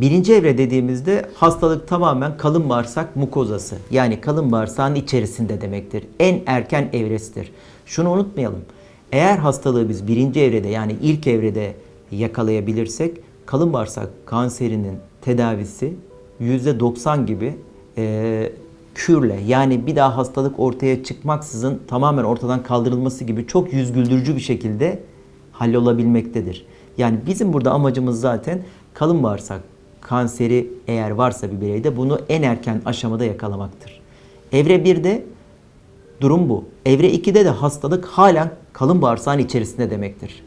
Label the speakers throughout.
Speaker 1: birinci evre dediğimizde hastalık tamamen kalın bağırsak mukozası yani kalın bağırsağın içerisinde demektir. En erken evresidir. Şunu unutmayalım. Eğer hastalığı biz birinci evrede yani ilk evrede yakalayabilirsek kalın bağırsak kanserinin tedavisi %90 gibi e, kürle yani bir daha hastalık ortaya çıkmaksızın tamamen ortadan kaldırılması gibi çok yüz güldürücü bir şekilde hallolabilmektedir. Yani bizim burada amacımız zaten kalın bağırsak kanseri eğer varsa bir bireyde bunu en erken aşamada yakalamaktır. Evre 1'de durum bu. Evre 2'de de hastalık halen kalın bağırsağın içerisinde demektir.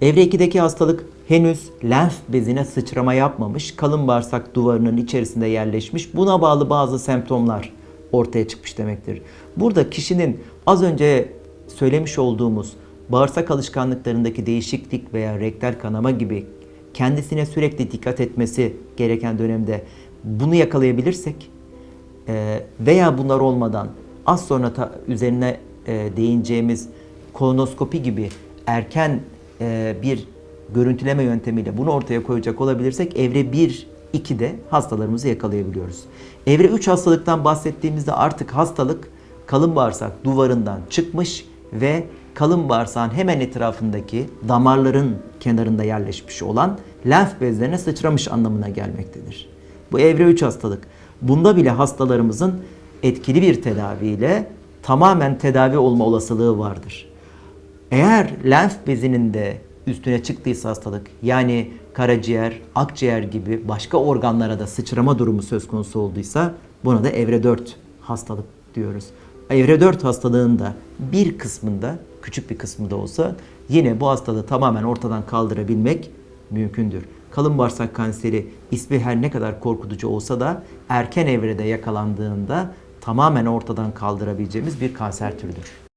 Speaker 1: Evre 2'deki hastalık henüz lenf bezine sıçrama yapmamış, kalın bağırsak duvarının içerisinde yerleşmiş. Buna bağlı bazı semptomlar ortaya çıkmış demektir. Burada kişinin az önce söylemiş olduğumuz bağırsak alışkanlıklarındaki değişiklik veya rektal kanama gibi kendisine sürekli dikkat etmesi gereken dönemde bunu yakalayabilirsek e, veya bunlar olmadan az sonra ta- üzerine e, değineceğimiz kolonoskopi gibi erken e, bir görüntüleme yöntemiyle bunu ortaya koyacak olabilirsek evre 1 2'de hastalarımızı yakalayabiliyoruz. Evre 3 hastalıktan bahsettiğimizde artık hastalık kalın bağırsak duvarından çıkmış ve kalın bağırsağın hemen etrafındaki damarların kenarında yerleşmiş olan lenf bezlerine sıçramış anlamına gelmektedir. Bu evre 3 hastalık. Bunda bile hastalarımızın etkili bir tedaviyle tamamen tedavi olma olasılığı vardır. Eğer lenf bezinin de üstüne çıktıysa hastalık yani karaciğer, akciğer gibi başka organlara da sıçrama durumu söz konusu olduysa buna da evre 4 hastalık diyoruz. Evre 4 hastalığında bir kısmında, küçük bir kısmında olsa yine bu hastalığı tamamen ortadan kaldırabilmek mümkündür. Kalın bağırsak kanseri ismi her ne kadar korkutucu olsa da erken evrede yakalandığında tamamen ortadan kaldırabileceğimiz bir kanser türüdür.